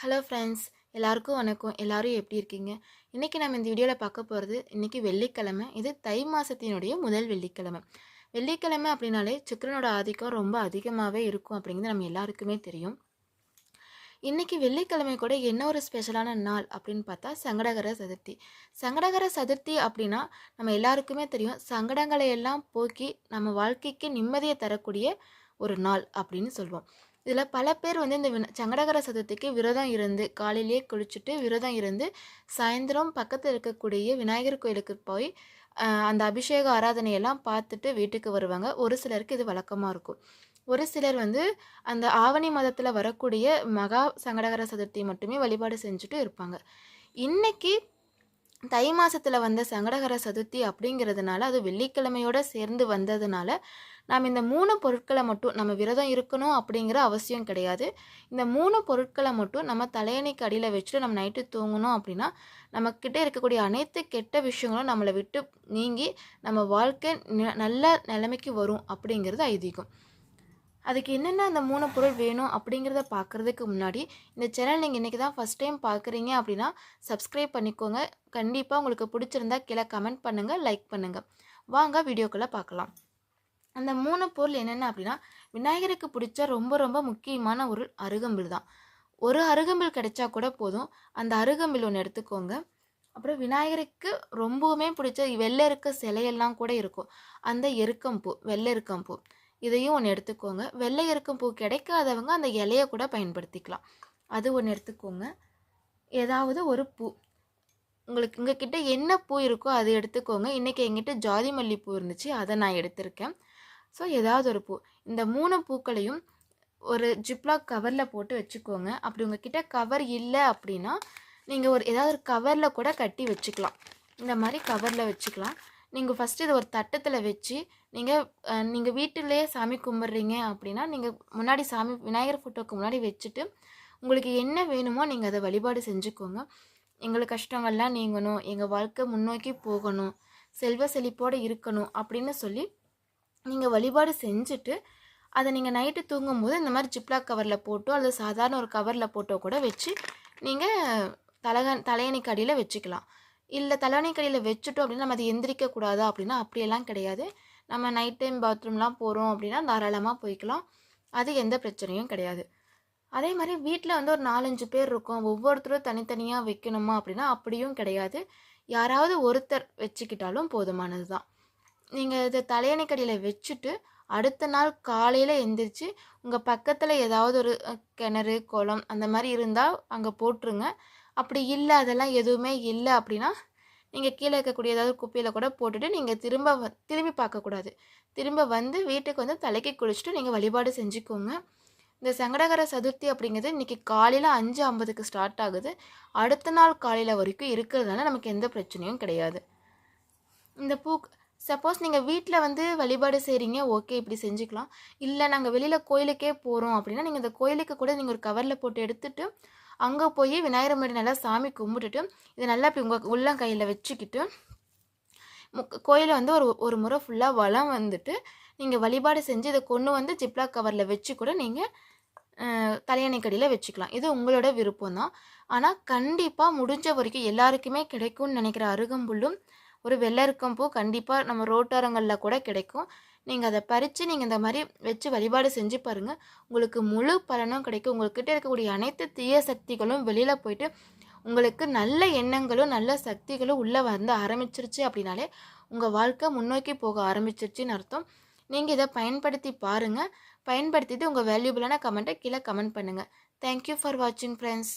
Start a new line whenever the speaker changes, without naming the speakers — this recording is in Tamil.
Hello friends. எல்லாருக்கும் வணக்கம். எல்லாரும் எப்படி இருக்கீங்க? இன்றைக்கி நம்ம இந்த வீடியோவில் பார்க்க போகிறது இன்றைக்கி வெள்ளிக்கிழமை. இது தை மாதத்தினுடைய முதல் வெள்ளிக்கிழமை. வெள்ளிக்கிழமை அப்படின்னாலே சுக்கிரனோட ஆதிக்கம் ரொம்ப அதிகமாகவே இருக்கும் அப்படிங்கிறது நம்ம எல்லாருக்குமே தெரியும். இன்றைக்கி வெள்ளிக்கிழமை கூட என்ன ஒரு ஸ்பெஷலான நாள் அப்படின்னு பார்த்தா சங்கடகர சதுர்த்தி. சங்கடகர சதுர்த்தி அப்படின்னா நம்ம எல்லாருக்குமே தெரியும். சங்கடங்களை எல்லாம் போக்கி நம்ம வாழ்க்கைக்கு நிம்மதியை தரக்கூடிய ஒரு நாள் அப்படின்னு சொல்லுவோம் இதில் பல பேர் வந்து இந்த சங்கடகர சதுர்த்திக்கு விரதம் இருந்து காலையிலேயே குளிச்சுட்டு விரதம் இருந்து சாயந்தரம் பக்கத்தில் இருக்கக்கூடிய விநாயகர் கோயிலுக்கு போய் அந்த அபிஷேக ஆராதனையெல்லாம் பார்த்துட்டு வீட்டுக்கு வருவாங்க. ஒரு சிலருக்கு இது வழக்கமாக இருக்கும். ஒரு சிலர் வந்து அந்த ஆவணி மாதத்தில் வரக்கூடிய மகா சங்கடகர சதுர்த்தி மட்டுமே வழிபாடு செஞ்சுட்டு இருப்பாங்க. இன்னைக்கு தை மாதத்தில் வந்த சங்கடகர சதுர்த்தி அப்படிங்கிறதுனால அது வெள்ளிக்கிழமையோடு சேர்ந்து வந்ததுனால நாம் இந்த மூணு பொருட்களை மட்டும் நம்ம விரதம் இருக்கணும் அப்படிங்கிற அவசியம் கிடையாது. இந்த மூணு பொருட்களை மட்டும் நம்ம தலையணைக்கு அடியில் வச்சுட்டு நம்ம நைட்டு தூங்கணும் அப்படின்னா நம்மக்கிட்ட இருக்கக்கூடிய அனைத்து கெட்ட விஷயங்களும் நம்மளை விட்டு நீங்கி நம்ம வாழ்க்கை ந- நல்ல நிலைமைக்கு வரும் அப்படிங்கிறது ஐதீகம். அதுக்கு என்னென்ன அந்த மூணு பொருள் வேணும் அப்படிங்கிறத பார்க்குறதுக்கு முன்னாடி இந்த சேனல் நீங்கள் இன்றைக்கி தான் ஃபஸ்ட் டைம் பார்க்குறீங்க அப்படின்னா சப்ஸ்கிரைப் பண்ணிக்கோங்க. கண்டிப்பாக உங்களுக்கு பிடிச்சிருந்தா கீழே கமெண்ட் பண்ணுங்கள் லைக் பண்ணுங்கள் வாங்க வீடியோக்குள்ளே பார்க்கலாம். அந்த மூணு பொருள் என்னென்ன அப்படின்னா விநாயகருக்கு பிடிச்ச ரொம்ப ரொம்ப முக்கியமான ஒரு அருகம்பில் தான். ஒரு அருகம்பில் கிடைச்சா கூட போதும். அந்த அருகம்பில் ஒன்று எடுத்துக்கோங்க. அப்புறம் விநாயகருக்கு ரொம்பவுமே பிடிச்ச வெள்ளை இருக்க சிலையெல்லாம் கூட இருக்கும். அந்த எருக்கம்பூ வெள்ளை எருக்கம்பூ. இதையும் ஒன்று எடுத்துக்கோங்க. வெள்ளை எருக்கம்பூ கிடைக்காதவங்க அந்த இலையை கூட பயன்படுத்திக்கலாம். அது ஒன்று எடுத்துக்கோங்க. ஏதாவது ஒரு பூ. உங்களுக்கு உங்ககிட்ட என்ன பூ இருக்கோ அதை எடுத்துக்கோங்க. இன்றைக்கி எங்கிட்ட ஜாதி மல்லி பூ இருந்துச்சு. அதை நான் எடுத்திருக்கேன். ஸோ ஏதாவது ஒரு பூ. இந்த மூணு பூக்களையும் ஒரு ஜிப்லாக் கவரில் போட்டு வச்சுக்கோங்க. அப்படி உங்ககிட்ட கவர் இல்லை அப்படின்னா நீங்கள் ஒரு ஏதாவது ஒரு கவரில் கூட கட்டி வச்சுக்கலாம். இந்த மாதிரி கவரில் வச்சுக்கலாம். நீங்கள் ஃபஸ்ட்டு இதை ஒரு தட்டத்தில் வச்சு நீங்கள் நீங்கள் வீட்டிலேயே சாமி கும்பிட்றீங்க அப்படின்னா நீங்கள் முன்னாடி சாமி விநாயகர் ஃபோட்டோக்கு முன்னாடி வச்சுட்டு உங்களுக்கு என்ன வேணுமோ நீங்கள் அதை வழிபாடு செஞ்சுக்கோங்க. எங்களுக்கு கஷ்டங்கள்லாம் நீங்கணும் எங்கள் வாழ்க்கை முன்னோக்கி போகணும் செல்வ செழிப்போடு இருக்கணும் அப்படின்னு சொல்லி நீங்கள் வழிபாடு செஞ்சுட்டு அதை நீங்கள் நைட்டு தூங்கும்போது இந்த மாதிரி ஜிப்லாக் கவரில் போட்டோ அல்லது சாதாரண ஒரு கவரில் போட்டோ கூட வச்சு நீங்கள் தலக தலையணைக்கு அடியில் வச்சுக்கலாம். இல்லை தலையணைக்கு அடியில் வச்சுட்டோம் அப்படின்னா நம்ம அதை எந்திரிக்க அப்படின்னா அப்படியெல்லாம் கிடையாது. நம்ம நைட் டைம் பாத்ரூம்லாம் போகிறோம் அப்படின்னா தாராளமாக போய்க்கலாம். அது எந்த பிரச்சனையும் கிடையாது. அதே மாதிரி வீட்டில் வந்து ஒரு நாலஞ்சு பேர் இருக்கோம். ஒவ்வொருத்தரும் தனித்தனியாக வைக்கணுமா அப்படின்னா அப்படியும் கிடையாது. யாராவது ஒருத்தர் வச்சுக்கிட்டாலும் போதுமானது தான் நீங்கள் இதை தலையணைக்கடியில் வச்சுட்டு அடுத்த நாள் காலையில் எந்திரிச்சு உங்கள் பக்கத்தில் ஏதாவது ஒரு கிணறு குளம் அந்த மாதிரி இருந்தால் அங்கே போட்டுருங்க. அப்படி இல்லை அதெல்லாம் எதுவுமே இல்லை அப்படின்னா நீங்கள் கீழே இருக்கக்கூடிய ஏதாவது குப்பையில் கூட போட்டுட்டு நீங்கள் திரும்ப வ திரும்பி பார்க்கக்கூடாது. திரும்ப வந்து வீட்டுக்கு வந்து தலைக்கு குளிச்சுட்டு நீங்கள் வழிபாடு செஞ்சுக்கோங்க. இந்த சங்கடகர சதுர்த்தி அப்படிங்கிறது இன்றைக்கி காலையில் அஞ்சு ஐம்பதுக்கு ஸ்டார்ட் ஆகுது. அடுத்த நாள் காலையில் வரைக்கும் இருக்கிறதுனால நமக்கு எந்த பிரச்சனையும் கிடையாது. இந்த பூ சப்போஸ் நீங்கள் வீட்டில் வந்து வழிபாடு செய்கிறீங்க ஓகே இப்படி செஞ்சுக்கலாம். இல்லை நாங்கள் வெளியில் கோயிலுக்கே போகிறோம் அப்படின்னா நீங்கள் இந்த கோயிலுக்கு கூட நீங்கள் ஒரு கவரில் போட்டு எடுத்துட்டு அங்கே போய் விநாயகர் முன்னாடி நல்லா சாமி கும்பிட்டுட்டு இதை நல்லா இப்படி உங்கள் உள்ளங்கையில் வச்சுக்கிட்டு முக் கோயிலை வந்து ஒரு ஒரு முறை ஃபுல்லாக வளம் வந்துட்டு நீங்கள் வழிபாடு செஞ்சு இதை கொண்டு வந்து ஜிப்லா கவரில் வச்சு கூட நீங்கள் தலையணைக்கடியில் வச்சுக்கலாம். இது உங்களோட விருப்பம் தான் ஆனால் கண்டிப்பாக முடிஞ்ச வரைக்கும் எல்லாருக்குமே கிடைக்கும்னு நினைக்கிற அருகம்புல்லும் ஒரு வெள்ளரிக்கம்பூ கண்டிப்பாக நம்ம ரோட்டாரங்களில் கூட கிடைக்கும். நீங்கள் அதை பறித்து நீங்கள் இந்த மாதிரி வச்சு வழிபாடு செஞ்சு பாருங்கள் உங்களுக்கு முழு பலனும் கிடைக்கும். உங்கள்கிட்ட இருக்கக்கூடிய அனைத்து தீய சக்திகளும் வெளியில் போயிட்டு உங்களுக்கு நல்ல எண்ணங்களும் நல்ல சக்திகளும் உள்ளே வந்து ஆரம்பிச்சிருச்சு அப்படின்னாலே உங்கள் வாழ்க்கை முன்னோக்கி போக ஆரம்பிச்சிருச்சுன்னு அர்த்தம். நீங்கள் இதை பயன்படுத்தி பாருங்கள் பயன்படுத்திட்டு உங்கள் வேல்யூபிளான கமெண்ட்டை கீழே கமெண்ட் பண்ணுங்கள் தேங்க்யூ ஃபார் வாட்சிங் ஃப்ரெண்ட்ஸ்